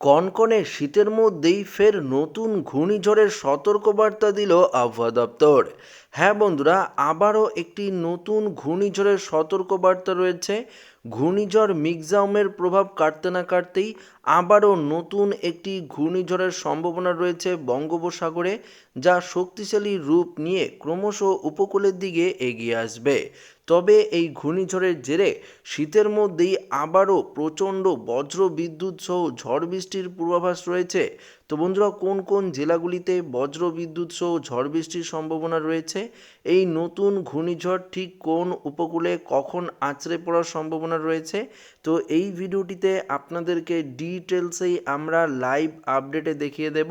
কনকনে শীতের মধ্যেই ফের নতুন ঘূর্ণিঝড়ের সতর্কবার্তা দিল আবহাওয়া দপ্তর। হ্যাঁ বন্ধুরা, আবারও একটি নতুন ঘূর্ণিঝড়ের সতর্কবার্তা রয়েছে। ঘূর্ণিঝড় মিকজামের প্রভাব কাটতে না কাটতেই আবারও নতুন একটি ঘূর্ণিঝড়ের সম্ভাবনা রয়েছে বঙ্গোপসাগরে, যা শক্তিশালী রূপ নিয়ে ক্রমশ উপকূলের দিকে এগিয়ে আসবে। তবে এই ঘূর্ণিঝড়ের জেরে শীতের মধ্যেই আবারও প্রচণ্ড বজ্র বিদ্যুৎ সহ ঝড় বৃষ্টির পূর্বাভাস রয়েছে। তো বন্ধুরা, কোন কোন জেলাগুলিতে বজ্র বিদ্যুৎ সহ ঝড় বৃষ্টির সম্ভাবনা রয়েছে? এই নতুন ঘূর্ণিঝড় ঠিক কোন উপকূলে কখন আছড়ে পড়ার সম্ভাবনা রয়েছে? তো এই ভিডিওটিতে আপনাদেরকে ডিটেলসেই আমরা লাইভ আপডেটে দেখিয়ে দেব।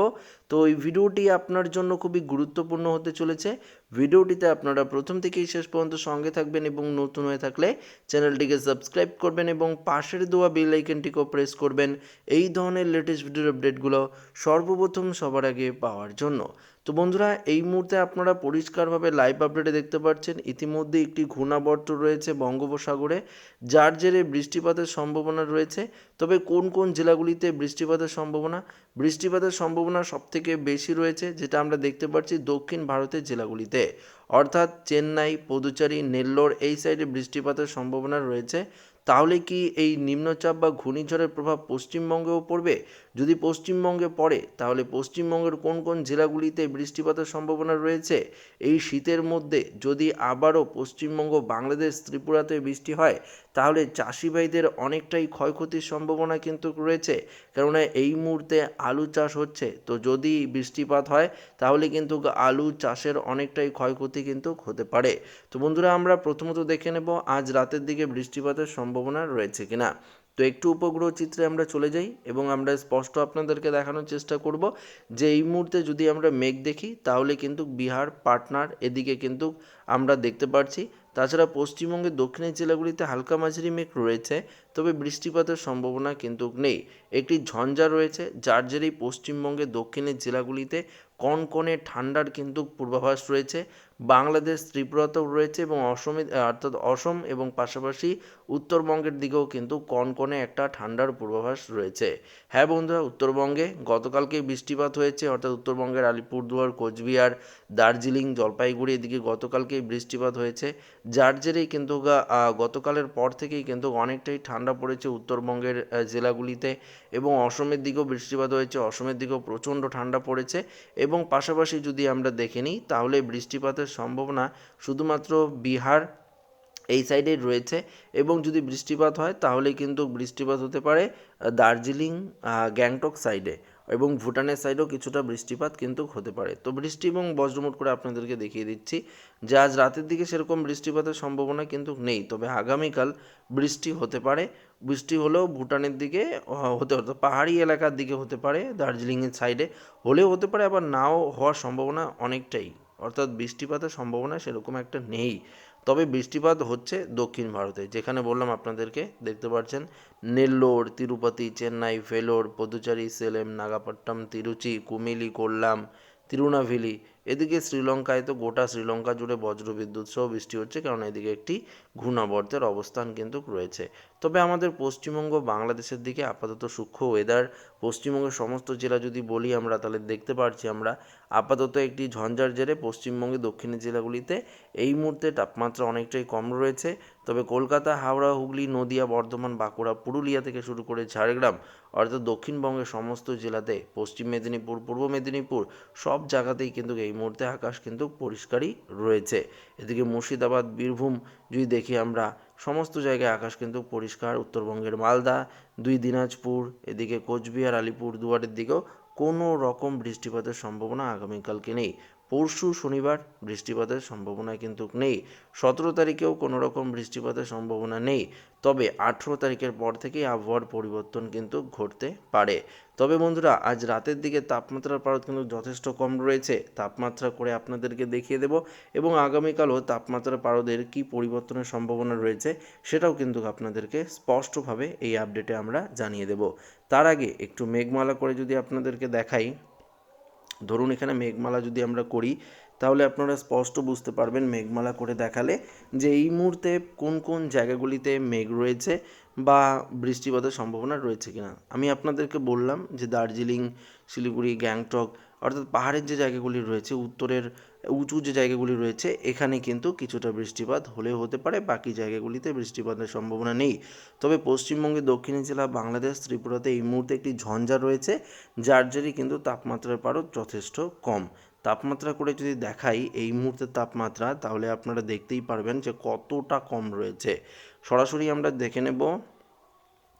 তো এই ভিডিওটি আপনার জন্য খুবই গুরুত্বপূর্ণ হতে চলেছে। ভিডিওটিতে আপনারা প্রথম থেকেই শেষ পর্যন্ত সঙ্গে থাকবেন এবং নতুন হয়ে থাকলে চ্যানেলটিকে সাবস্ক্রাইব করবেন এবং পাশের দেওয়া বেল আইকনটিকেও প্রেস করবেন। এই ধরনের লেটেস্ট ভিডিওর আপডেটগুলো সর্বপ্রথম সবার আগে পাওয়ার জন্য। তো বন্ধুরা, এই মুহূর্তে আপনারা পরিষ্কারভাবে লাইভ আপডেটে দেখতে পাচ্ছেন, ইতিমধ্যে একটি ঘূর্ণাবর্ত রয়েছে বঙ্গোপসাগরে, যার জেরে বৃষ্টিপাতের সম্ভাবনা রয়েছে। তবে কোন কোন জেলাগুলিতে বৃষ্টিপাতের সম্ভাবনা? বৃষ্টিপাতের সম্ভাবনা সবথেকে বেশি রয়েছে, যেটা আমরা দেখতে পাচ্ছি দক্ষিণ ভারতের জেলাগুলিতে। অর্থাৎ চেন্নাই, পদুচারি, নেল্লোর এই সাইডে বৃষ্টিপাতের সম্ভাবনা রয়েছে। তাহলে কি এই নিম্নচাপ বা ঘূর্ণিঝড়ের প্রভাব পশ্চিমবঙ্গেও পড়বে? যদি পশ্চিমবঙ্গে পড়ে, তাহলে পশ্চিমবঙ্গের কোন কোন জেলাগুলিতে বৃষ্টিপাতের সম্ভাবনা রয়েছে? এই শীতের মধ্যে যদি আবারও পশ্চিমবঙ্গ, বাংলাদেশ, ত্রিপুরাতে বৃষ্টি হয় তাহলে চাষি ভাইদের অনেকটাই ক্ষয়ক্ষতির সম্ভাবনা কিন্তু রয়েছে। কেননা এই মুহূর্তে আলু চাষ হচ্ছে। তো যদি বৃষ্টিপাত হয়, তাহলে কিন্তু আলু চাষের অনেকটাই ক্ষয়ক্ষতি কিন্তু হতে পারে। তো বন্ধুরা, আমরা প্রথমত দেখে নেব আজ রাতের দিকে বৃষ্টিপাতের সম্ভাবনা রয়েছে কিনা। তো একটু উপগ্রহ চিত্রে আমরা চলে যাই এবং আমরা স্পষ্ট আপনাদেরকে দেখানোর চেষ্টা করব যে এই মুহূর্তে যদি আমরা মেঘ দেখি, তাহলে কিন্তু বিহার, পাটনার এদিকে কিন্তু আমরা দেখতে পাচ্ছি তাছাড়া পশ্চিমবঙ্গের দক্ষিণের জেলাগুলিতে হালকা মাঝারি মেঘ রয়েছে। তবে বৃষ্টিপাতের সম্ভাবনা কিন্তু নেই। একটি ঝঞ্ঝা রয়েছে, যার জেরেই পশ্চিমবঙ্গের দক্ষিণের জেলাগুলিতে কনকনে ঠান্ডার কিন্তু পূর্বাভাস রয়েছে। বাংলাদেশ, ত্রিপুরাতেও রয়েছে এবং অসমে, অর্থাৎ অসম এবং পাশাপাশি উত্তরবঙ্গের দিকেও কিন্তু কনকনে একটা ঠান্ডার পূর্বাভাস রয়েছে। হ্যাঁ বন্ধুরা, উত্তরবঙ্গে গতকালকে বৃষ্টিপাত হয়েছে, অর্থাৎ উত্তরবঙ্গের আলিপুরদুয়ার, কোচবিহার, দার্জিলিং, জলপাইগুড়ি এদিকে গতকালকেই বৃষ্টিপাত হয়েছে, যার জেরেই কিন্তু গতকালের পর থেকেই কিন্তু অনেকটাই ঠান্ডা পড়েছে উত্তরবঙ্গের জেলাগুলিতে এবং অসমের দিকেও বৃষ্টিপাত হয়েছে, অসমের দিকেও প্রচণ্ড ঠান্ডা পড়েছে এবং পাশাপাশি যদি আমরা দেখে নিই তাহলে বৃষ্টিপাতের সম্ভাবনা শুধুমাত্র বিহার এই সাইডে রয়েছে এবং যদি বৃষ্টিপাত হয় তাহলে কিন্তু বৃষ্টিপাত হতে পারে দার্জিলিং গ্যাংটক সাইডে এবং ভুটানের সাইডেও কিছুটা বৃষ্টিপাত কিন্তু হতে পারে। তো বৃষ্টি এবং বজ্রমুট করে আপনাদেরকে দেখিয়ে দিচ্ছি যে আজ রাতের দিকে সেরকম বৃষ্টিপাতের সম্ভাবনা কিন্তু নেই। তবে আগামীকাল বৃষ্টি হতে পারে। বৃষ্টি হলেও ভুটানের দিকে হতে হতে পাহাড়ি এলাকার দিকে হতে পারে, দার্জিলিংয়ের সাইডে হলেও হতে পারে, আবার নাও হওয়ার সম্ভাবনা অনেকটাই। অর্থাৎ বৃষ্টিপাতের সম্ভাবনা সেরকম একটা নেই। তবে বৃষ্টিপাত হচ্ছে দক্ষিণ ভারতে। যেখানে বললাম আপনাদেরকে, দেখতে পাচ্ছেন, নেল্লোর, তিরুপতি, চেন্নাই, ভেলোর, পদুচারি, সেলেম নাগাপট্টম তিরুচি কুমিলি কোল্লাম, তিরুনাভিলি এদিকে শ্রীলঙ্কায় তো গোটা শ্রীলঙ্কা জুড়ে বজ্রবিদ্যুৎ সহ বৃষ্টি হচ্ছে, কারণ এদিকে একটি ঘূর্ণাবর্তের অবস্থান কিন্তু রয়েছে। তবে আমাদের পশ্চিমবঙ্গ, বাংলাদেশের দিকে আপাতত সূক্ষ্ম ওয়েদার পশ্চিমবঙ্গের সমস্ত জেলা যদি বলি আমরা, তাহলে দেখতে পাচ্ছি আমরা আপাতত একটি ঝঞ্ঝার জেরে পশ্চিমবঙ্গের দক্ষিণের জেলাগুলিতে এই মুহূর্তে তাপমাত্রা অনেকটাই কম রয়েছে। তবে কলকাতা, হাওড়া, হুগলি, নদিয়া, বর্ধমান, বাঁকুড়া, পুরুলিয়া থেকে শুরু করে ঝাড়গ্রাম, অর্থাৎ দক্ষিণবঙ্গের সমস্ত জেলাতে, পশ্চিম মেদিনীপুর, পূর্ব মেদিনীপুর সব জায়গাতেই কিন্তু এই মুহূর্তে আকাশ কিন্তু পরিষ্কারই রয়েছে। এদিকে মুর্শিদাবাদ, বীরভূম যদি দেখি আমরা, সমস্ত জায়গায় আকাশ কিন্তু পরিষ্কার। উত্তরবঙ্গের মালদা, দুই দিনাজপুর, এদিকে কোচবিহার, আলিপুর দুয়ারের দিকেও কোনো রকম বৃষ্টিপাতের সম্ভাবনা আগামীকালকে নেই। পরশু শনিবার বৃষ্টিপাতের সম্ভাবনা কিন্তু নেই। সতেরো তারিখেও কোনো রকম বৃষ্টিপাতের সম্ভাবনা নেই। তবে আঠেরো তারিখের পর থেকেই আবহাওয়ার পরিবর্তন কিন্তু ঘটতে পারে। তবে বন্ধুরা, আজ রাতের দিকে তাপমাত্রার পারদ কিন্তু যথেষ্ট কম রয়েছে। তাপমাত্রা করে আপনাদেরকে দেখিয়ে দেব এবং আগামীকালও তাপমাত্রার পারদের কী পরিবর্তনের সম্ভাবনা রয়েছে সেটাও কিন্তু আপনাদেরকে স্পষ্টভাবে এই আপডেটে আমরা জানিয়ে দেব। তার আগে একটু মেঘমালা করে যদি আপনাদেরকে দেখাই ধরুন এখানে মেঘমালা যদি আমরা করি, তাহলে আপনারা স্পষ্ট বুঝতে পারবেন মেঘমালা করে দেখালে যে এই মুহূর্তে কোন কোন জায়গাগুলিতে মেঘ রয়েছে বা বৃষ্টিপাতের সম্ভাবনা রয়েছে কিনা। আমি আপনাদেরকে বললাম যে দার্জিলিং, শিলিগুড়ি, গ্যাংটক অর্থাৎ পাহাড়ের যে জায়গাগুলি রয়েছে, উত্তরের উঁচু যে জায়গাগুলি রয়েছে, এখানে কিন্তু কিছুটা বৃষ্টিপাত হলেও হতে পারে, বাকি জায়গাগুলিতে বৃষ্টিপাতের সম্ভাবনা নেই। তবে পশ্চিমবঙ্গের দক্ষিণী জেলা বাংলাদেশ, ত্রিপুরাতে এই মুহূর্তে একটি ঝঞ্ঝা রয়েছে, যার জেরে কিন্তু তাপমাত্রার পারও যথেষ্ট কম। তাপমাত্রা করে যদি দেখাই এই মুহূর্তের তাপমাত্রা, তাহলে আপনারা দেখতেই পারবেন যে কতটা কম রয়েছে। সরাসরি আমরা দেখে নেব,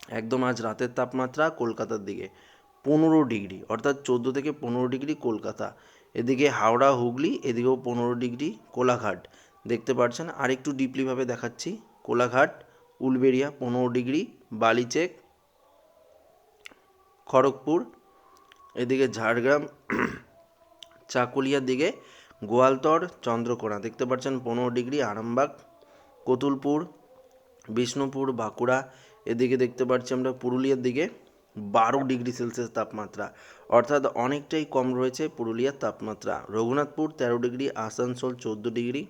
একদম আজ রাতের তাপমাত্রা কলকাতার দিকে, পনেরো ডিগ্রি, অর্থাৎ চোদ্দ থেকে পনেরো ডিগ্রি কলকাতা। এদিকে হাওড়া, হুগলি, এদিকেও পনেরো ডিগ্রি কোলাঘাট। দেখতে পাচ্ছেন আর একটু ডিপলিভাবে দেখাচ্ছি। কোলাঘাট, উলবেড়িয়া, পনেরো ডিগ্রি, বালিচেক, খড়গপুর, এদিকে ঝাড়গ্রাম, চাকুলিয়ার দিকে গোয়ালতর, চন্দ্রকোনা। দেখতে পাচ্ছেন, পনেরো ডিগ্রি, আরামবাগ, কতুলপুর, বিষ্ণুপুর, বাঁকুড়া। এদিকে দেখতে পাচ্ছি আমরা পুরুলিয়ার দিকে বারো ডিগ্রি সেলসিয়াস তাপমাত্রা। অর্থাৎ অনেকটাই কম রয়েছে পুরুলিয়ার তাপমাত্রা। রঘুনাথপুর তেরো ডিগ্রি, আসানসোল চোদ্দ ডিগ্রি,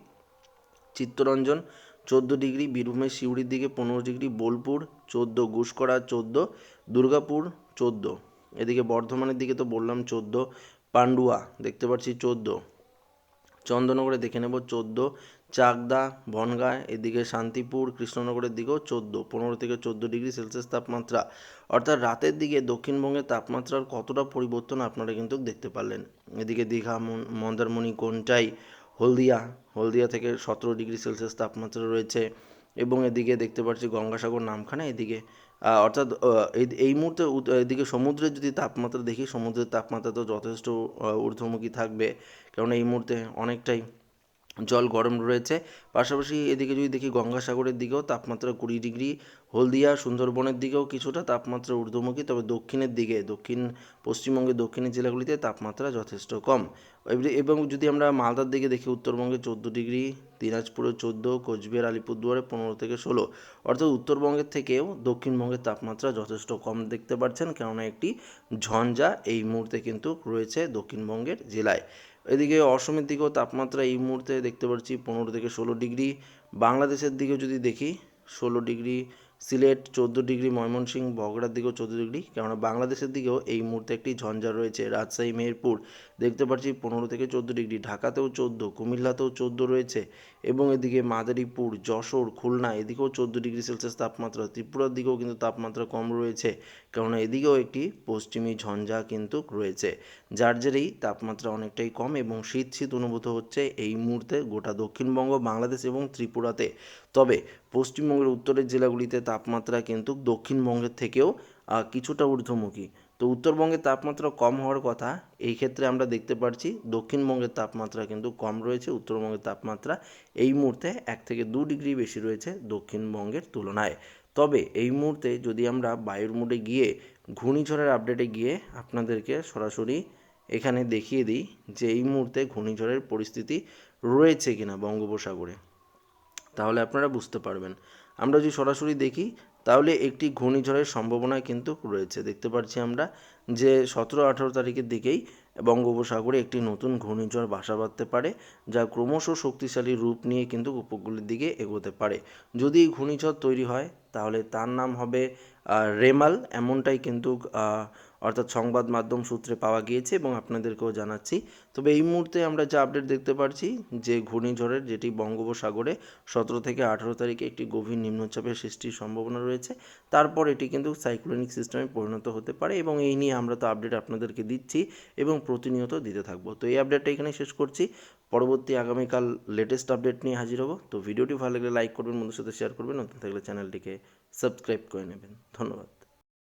চিত্তরঞ্জন চোদ্দ ডিগ্রি, বীরভূমের সিউড়ির দিকে পনেরো ডিগ্রি, বোলপুর চোদ্দ গুসকরা চোদ্দ, দুর্গাপুর চোদ্দ। এদিকে বর্ধমানের দিকে তো বললাম চোদ্দ, পান্ডুয়া দেখতে পাচ্ছি চোদ্দ। চন্দননগরে দেখে নেব চোদ্দ, চাকদা, বনগাঁ, এদিকে শান্তিপুর, কৃষ্ণনগরের দিকেও চোদ্দ, পনেরো থেকে চোদ্দ ডিগ্রি সেলসিয়াস তাপমাত্রা। অর্থাৎ রাতের দিকে দক্ষিণবঙ্গের তাপমাত্রার কতটা পরিবর্তন আপনারা কিন্তু দেখতে পারলেন। এদিকে দীঘা, মন- মন্দারমণি, কোনটাই, হলদিয়া হলদিয়া থেকে সতেরো ডিগ্রি সেলসিয়াস তাপমাত্রা রয়েছে। এবং এদিকে দেখতে পাচ্ছি গঙ্গাসাগর নামখানা এদিকে। অর্থাৎ এই মুহূর্তে এদিকে সমুদ্রের যদি তাপমাত্রা দেখি, সমুদ্রের তাপমাত্রা তো যথেষ্ট ঊর্ধ্বমুখী থাকবে। কারণ এই মুহূর্তে অনেকটাই জল গরম রয়েছে। পাশাপাশি এদিকে যদি দেখি গঙ্গাসাগরের দিকেও তাপমাত্রা কুড়ি ডিগ্রি, হলদিয়া, সুন্দরবনের দিকেও কিছুটা তাপমাত্রা ঊর্ধ্বমুখী। তবে দক্ষিণের দিকে, দক্ষিণ, পশ্চিমবঙ্গের দক্ষিণের জেলাগুলিতে তাপমাত্রা যথেষ্ট কম। এবং যদি আমরা মালদার দিকে দেখি, উত্তরবঙ্গে চোদ্দ ডিগ্রি, দিনাজপুরে চোদ্দ, কোচবিহার, আলিপুরদুয়ারে পনেরো থেকে ষোলো। অর্থাৎ উত্তরবঙ্গের থেকেও দক্ষিণবঙ্গের তাপমাত্রা যথেষ্ট কম দেখতে পাচ্ছেন, কেননা একটি ঝঞ্ঝা এই মুহূর্তে কিন্তু রয়েছে দক্ষিণবঙ্গের জেলায়। এদিকে অসমের দিকেও তাপমাত্রা এই মুহূর্তে দেখতে পাচ্ছি পনেরো থেকে ষোলো ডিগ্রি। বাংলাদেশের দিকে যদি দেখি, ষোলো ডিগ্রি সিলেট চোদ্দ ডিগ্রি, ময়মনসিংহ, বগড়ার দিকেও চোদ্দ ডিগ্রি। কেননা বাংলাদেশের দিকেও এই মুহূর্তে একটি ঝঞ্ঝা রয়েছে। রাজশাহী, মেহেরপুর দেখতে পাচ্ছি পনেরো থেকে চোদ্দ ডিগ্রি, ঢাকাতেও চোদ্দ, কুমিল্লাতেও চোদ্দ রয়েছে এবং এদিকে মাদারীপুর, যশোর, খুলনা এদিকেও চোদ্দ ডিগ্রি সেলসিয়াস তাপমাত্রা। ত্রিপুরার দিকেও কিন্তু তাপমাত্রা কম রয়েছে। কেননা এদিকেও একটি পশ্চিমী ঝঞ্ঝা কিন্তু রয়েছে, যার জেরেই তাপমাত্রা অনেকটাই কম এবং শীত শীত অনুভূত হচ্ছে এই মুহূর্তে গোটা দক্ষিণবঙ্গ, বাংলাদেশ এবং ত্রিপুরাতে। তবে পশ্চিমবঙ্গের উত্তরের জেলাগুলিতে তাপমাত্রা কিন্তু দক্ষিণবঙ্গের থেকেও কিছুটা ঊর্ধ্বমুখী। তো উত্তরবঙ্গের তাপমাত্রা কম হওয়ার কথা, এই ক্ষেত্রে আমরা দেখতে পাচ্ছি দক্ষিণবঙ্গের তাপমাত্রা কিন্তু কম রয়েছে, উত্তরবঙ্গের তাপমাত্রা এই মুহূর্তে এক থেকে দু ডিগ্রি বেশি রয়েছে দক্ষিণবঙ্গের তুলনায়। তবে এই মুহূর্তে যদি আমরা বায়ুর মোডে গিয়ে ঘূর্ণিঝড়ের আপডেটে গিয়ে আপনাদেরকে সরাসরি এখানে দেখিয়ে দিই যে এই মুহূর্তে ঘূর্ণিঝড়ের পরিস্থিতি রয়েছে কিনা বঙ্গোপসাগরে। তাহলে আপনারা বুঝতে পারবেন। আমরা যদি সরাসরি দেখি, তাহলে একটি ঘূর্ণিঝড়ের সম্ভাবনা কিন্তু রয়েছে। দেখতে পাচ্ছি আমরা যে সতেরো আঠেরো তারিখের দিকেই বঙ্গোপসাগরে একটি নতুন ঘূর্ণিঝড় বাসা বাঁধতে পারে, যা ক্রমশ শক্তিশালী রূপ নিয়ে কিন্তু উপকূলের দিকে এগোতে পারে। যদি এই ঘূর্ণিঝড় তৈরি হয়, তাহলে তার নাম হবে রেমাল। এমনটাই কিন্তু অর্থাৎ সংবাদ মাধ্যম সূত্রে পাওয়া গিয়েছে এবং আপনাদেরকেও জানাচ্ছি। তবে এই মুহূর্তে আমরা যা আপডেট দেখতে পাচ্ছি যে ঘূর্ণিঝড়ের যেটি বঙ্গোপসাগরে সতেরো থেকে আঠারো তারিখে একটি গভীর নিম্নচাপের সৃষ্টির সম্ভাবনা রয়েছে, তারপর এটি কিন্তু সাইক্লোনিক সিস্টেমে পরিণত হতে পারে এবং এই নিয়ে আমরা তো আপডেট আপনাদেরকে দিচ্ছি এবং প্রতিনিয়ত দিতে থাকব। তো এই আপডেটটা এখানে শেষ করছি। পরবর্তী আগামীকাল লেটেস্ট আপডেট নিয়ে হাজির হব। তো ভিডিওটি ভালো লাগলে লাইক করবেন বন্ধুর সাথে শেয়ার করবেন, নতুন থাকলে চ্যানেলটিকে সাবস্ক্রাইব করে নেবেন। ধন্যবাদ।